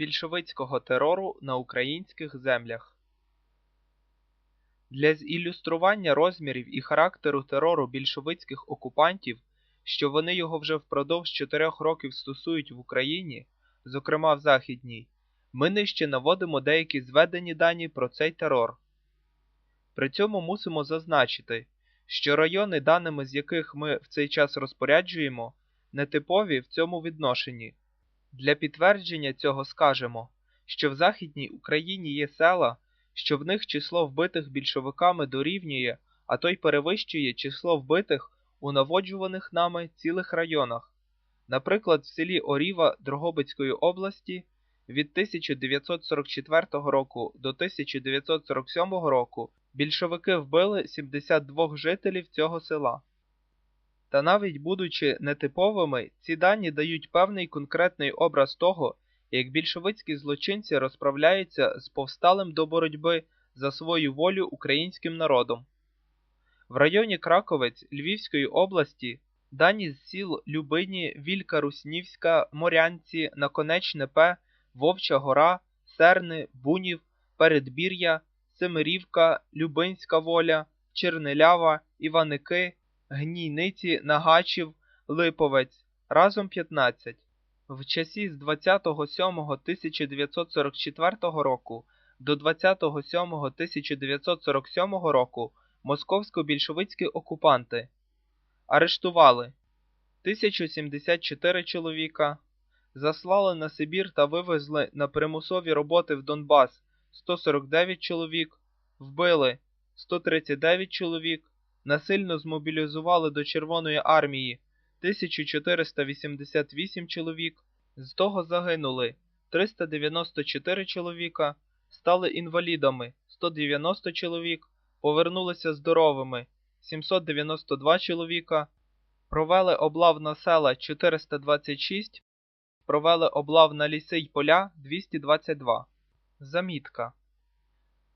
більшовицького терору на українських землях. Для зілюстрування розмірів і характеру терору більшовицьких окупантів, що вони його вже впродовж чотирьох років стосують в Україні, зокрема в Західній, ми нижче наводимо деякі зведені дані про цей терор. При цьому мусимо зазначити, що райони, даними з яких ми в цей час розпоряджуємо, нетипові в цьому відношенні. Для підтвердження цього скажемо, що в Західній Україні є села, що в них число вбитих більшовиками дорівнює, а то й перевищує число вбитих у наводжуваних нами цілих районах. Наприклад, в селі Оріва Дрогобицької області від 1944 року до 1947 року більшовики вбили 72 жителів цього села. Та навіть будучи нетиповими, ці дані дають певний конкретний образ того, як більшовицькі злочинці розправляються з повсталим до боротьби за свою волю українським народом. В районі Краковець Львівської області дані з сіл Любині, Вілька Руснівська, Морянці, Наконечне П, Вовча Гора, Серни, Бунів, Передбір'я, Семирівка, Любинська воля, Чернелява, Іваники, Гнійниці, Нагачів, Липовець разом 15. В часі з 27.1944 року до 27.1947 року московсько-більшовицькі окупанти арештували. 1074 чоловіка, заслали на Сибір та вивезли на примусові роботи в Донбас. 149 чоловік, вбили. 139 чоловік, насильно змобілізували до Червоної армії. 1488 чоловік, з того загинули 394 чоловіка, стали інвалідами 190 чоловік, повернулися здоровими 792 чоловіка, провели облав на села 426, провели облав на ліси й поля 222. Замітка.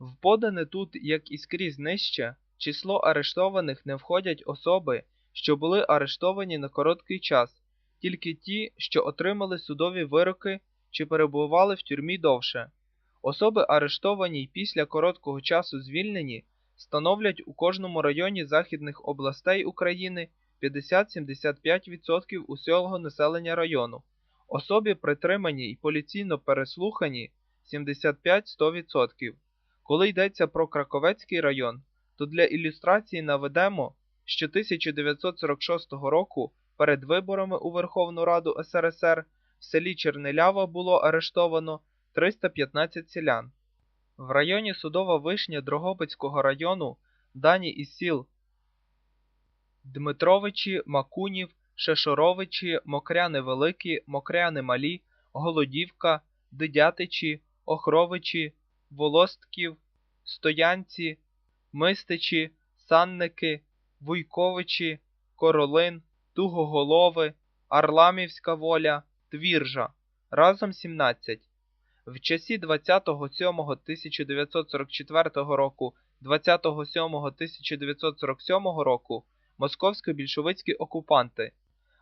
В подане тут, як і скрізь нижче, число арештованих не входять особи, що були арештовані на короткий час, тільки ті, що отримали судові вироки чи перебували в тюрмі довше. Особи, арештовані й після короткого часу звільнені, становлять у кожному районі західних областей України 50-75% усього населення району. Особі притримані і поліційно переслухані 75-100%. Коли йдеться про Краковецький район, то для ілюстрації наведемо, що 1946 року перед виборами у Верховну Раду СРСР в селі Чернелява було арештовано 315 селян. В районі Судова Вишня Дрогобицького району дані із сіл Дмитровичі, Макунів, Шешоровичі, Мокряни Великі, Мокряни Малі, Голодівка, Дидятичі, Охровичі, Волостків, Стоянці, Мистичі, Санники, Вуйковичі, Королин, Тугоголови, Арламівська воля, Твіржа разом 17. В часі 27.1944 року 27.1947 року московсько-більшовицькі окупанти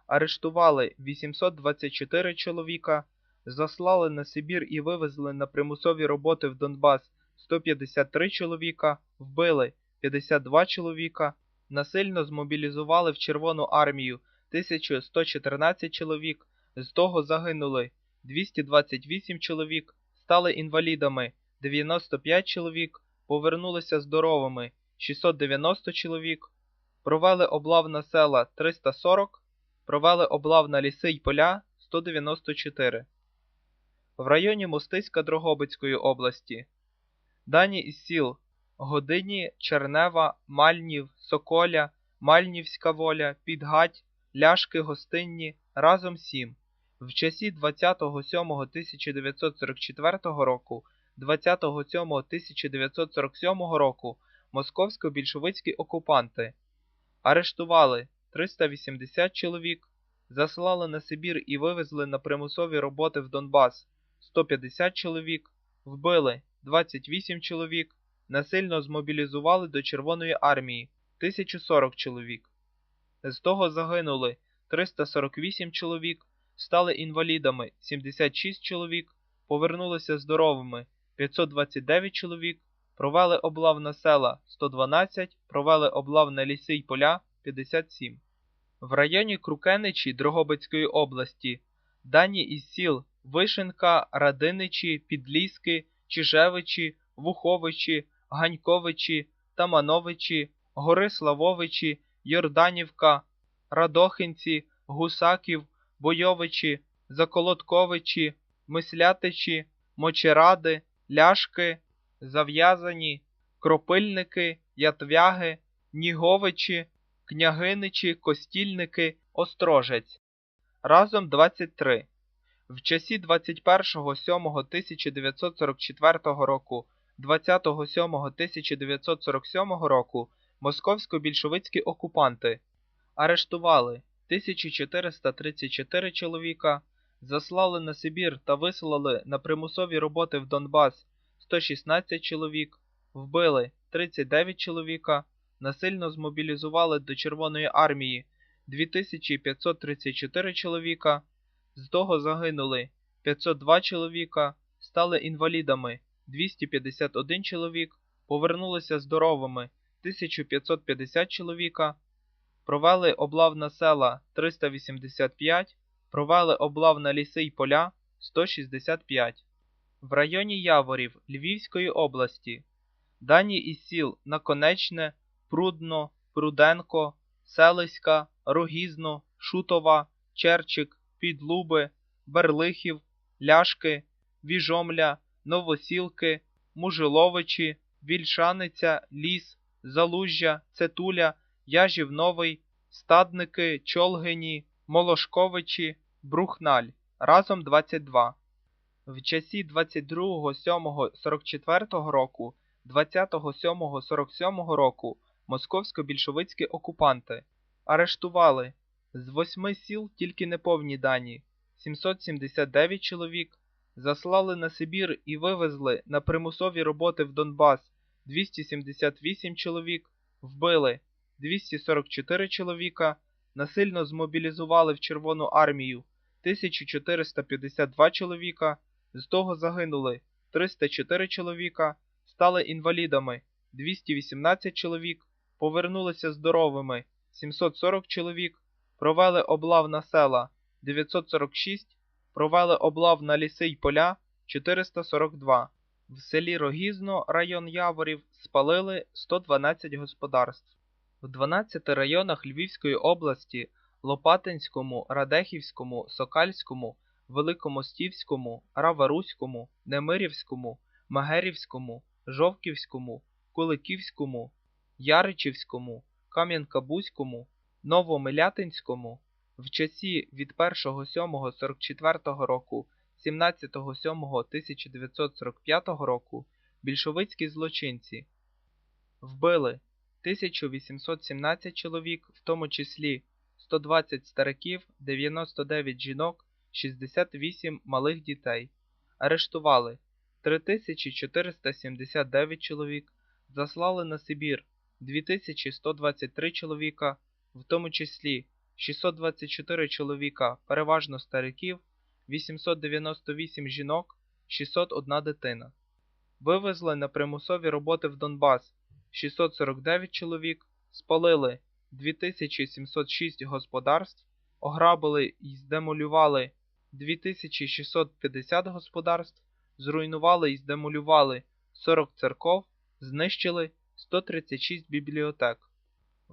арештували 824 чоловіка, заслали на Сибір і вивезли на примусові роботи в Донбас 153 чоловіка, вбили 52 чоловіка, насильно змобілізували в Червону армію 1114 чоловік, з того загинули 228 чоловік, стали інвалідами 95 чоловік, повернулися здоровими 690 чоловік, провели облав на села 340, провели облав на ліси й поля 194. В районі Мостиська Дрогобицької області дані із сіл Годині, Чернева, Мальнів, Соколя, Мальнівська воля, Підгать, Ляшки Гостинні разом 7. В часі 27.1944 року, 27.1947 року московсько-більшовицькі окупанти арештували 380 чоловік, заслали на Сибір і вивезли на примусові роботи в Донбас 150 чоловік, вбили 28 чоловік, насильно змобілізували до Червоної армії 1040 чоловік. З того загинули 348 чоловік, стали інвалідами 76 чоловік, повернулися здоровими 529 чоловік, провели облав на села 112, провели облав на ліси й поля 57. В районі Крукеничі Дрогобицької області дані із сіл Вишенка, Радиничі, Підліски, Чижевичі, Вуховичі, Ганьковичі, Тамановичі, Гори Славовичі, Йорданівка, Радохинці, Гусаків, Бойовичі, Заколотковичі, Мислятичі, Мочеради, Ляшки, Зав'язані, Кропильники, Ятвяги, Ніговичі, Княгиничі, Костільники, Острожець. Разом 23. В часі 21.07.1944 року, 20.07.1947 року московсько-більшовицькі окупанти арештували 1434 чоловіка, заслали на Сибір та вислали на примусові роботи в Донбас 116 чоловік, вбили 39 чоловіка, насильно змобілізували до Червоної армії 2534 чоловіка, з того загинули 502 чоловіка, стали інвалідами 251 чоловік, повернулися здоровими 1550 чоловіка, провели облав на села 385, провели облав на ліси й поля 165. В районі Яворів Львівської області дані із сіл Наконечне, Прудно, Пруденко, Селиська, Рогізно, Шутова, Черчик, Підлуби, Берлихів, Ляшки, Віжомля, Новосілки, Мужиловичі, Вільшаниця, Ліс, Залужжя, Цетуля, Яжів Новий, Стадники, Чолгині, Молошковичі, Брухналь. Разом 22. В часі 22.07.44 року, 27.47 року московсько-більшовицькі окупанти арештували з восьми сіл тільки неповні дані. 779 чоловік, заслали на Сибір і вивезли на примусові роботи в Донбас. 278 чоловік, вбили. 244 чоловіка, насильно змобілізували в Червону армію. 1452 чоловіка, з того загинули 304 чоловіка, стали інвалідами. 218 чоловік, повернулися здоровими. 740 чоловік, провели облав на села 946, провели облав на ліси й поля 442. В селі Рогізно, район Яворів, спалили 112 господарств. В 12 районах Львівської області Лопатинському, Радехівському, Сокальському, Великомостівському, Раваруському, Немирівському, Магерівському, Жовківському, Куликівському, Яричівському, Кам'янка-Бузькому, Новомилятинському в часі від 1.07.44 року 17.07.1945 року більшовицькі злочинці вбили 1817 чоловік, в тому числі 120 стариків, 99 жінок, 68 малих дітей, арештували 3479 чоловік, заслали на Сибір 2123 чоловіка, в тому числі 624 чоловіка, переважно стариків, 898 жінок, 601 дитина. Вивезли на примусові роботи в Донбас 649 чоловік, спалили 2706 господарств, ограбили і здемолювали 2650 господарств, зруйнували і здемолювали 40 церков, знищили 136 бібліотек.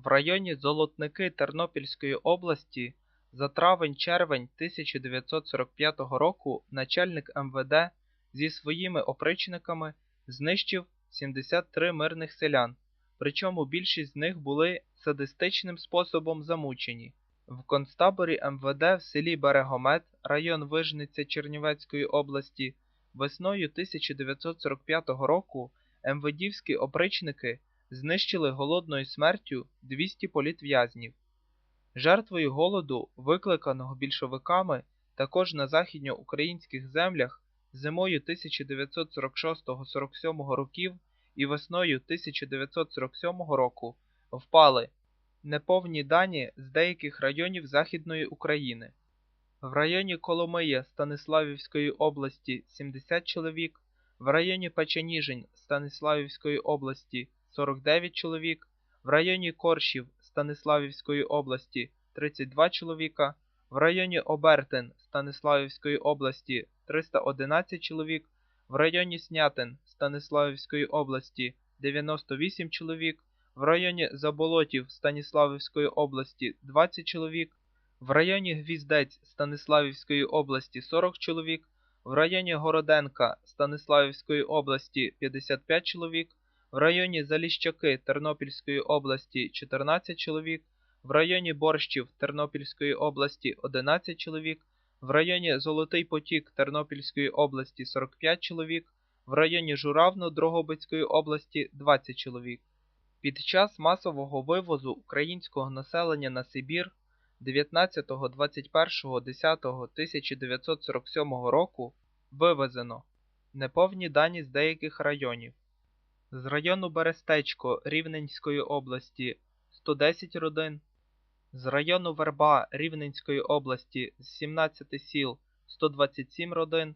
В районі Золотники Тернопільської області за травень-червень 1945 року начальник МВД зі своїми опричниками знищив 73 мирних селян, причому більшість з них були садистичним способом замучені. В концтаборі МВД в селі Берегомет, район Вижниця Чернівецької області, весною 1945 року МВДівські опричники знищили голодною смертю 200 політв'язнів. Жертвою голоду, викликаного більшовиками, також на західноукраїнських землях зимою 1946-47 років і весною 1947 року впали неповні дані з деяких районів Західної України. в районі Коломиї Станиславівської області 70 чоловік, в районі Печеніжин Станиславівської області 49 чоловік, в районі Коршів Станиславівської області 32 чоловіка, в районі Обертин Станиславівської області 311 чоловік, в районі Снятин Станиславівської області 98 чоловік, в районі Заболотів Станіславівської області 20 чоловік, в районі Гвіздець Станиславівської області 40 чоловік, в районі Городенка Станиславівської області 55 чоловік, в районі Заліщаки Тернопільської області 14 чоловік, в районі Борщів Тернопільської області 11 чоловік, в районі Золотий Потік Тернопільської області 45 чоловік, в районі Журавно Дрогобицької області 20 чоловік. Під час масового вивозу українського населення на Сибір 19.21.10.1947 року вивезено неповні дані з деяких районів. З району Берестечко Рівненської області 110 родин, з району Верба Рівненської області з 17 сіл 127 родин,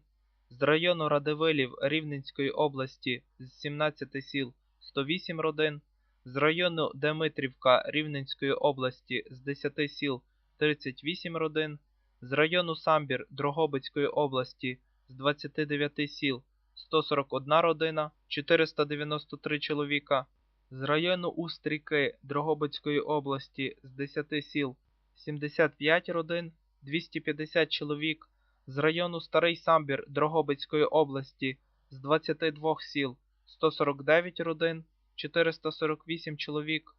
з району Радивилів Рівненської області з 17 сіл 108 родин, з району Демитрівка Рівненської області з 10 сіл 38 родин, з району Самбір Дрогобицької області з 29 сіл 141 родина, 493 чоловіка, з району Устріки Дрогобицької області з 10 сіл 75 родин, 250 чоловік, з району Старий Самбір Дрогобицької області з 22 сіл 149 родин, 448 чоловік,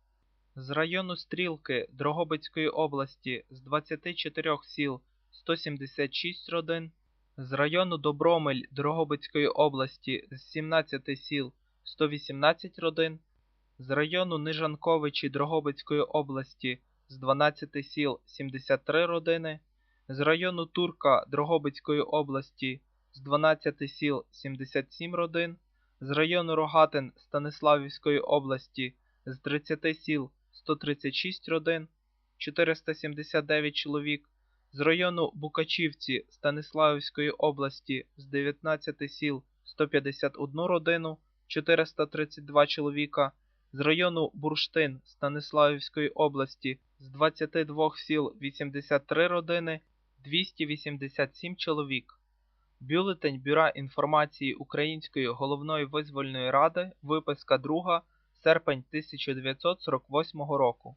з району Стрілки Дрогобицької області з 24 сіл 176 родин, з району Добромель Дрогобицької області з 17 сіл 118 родин, з району Нижанковичі Дрогобицької області з 12 сіл 73 родини, з району Турка Дрогобицької області з 12 сіл 77 родин, з району Рогатин Станиславівської області з 30 сіл 136 родин, 479 чоловік, з району Букачівці Станиславівської області з 19 сіл 151 родину, 432 чоловіка, з району Бурштин Станиславівської області з 22 сіл 83 родини, 287 чоловік. Бюлетень Бюра інформації Української головної визвольної ради, виписка 2, серпень 1948 року.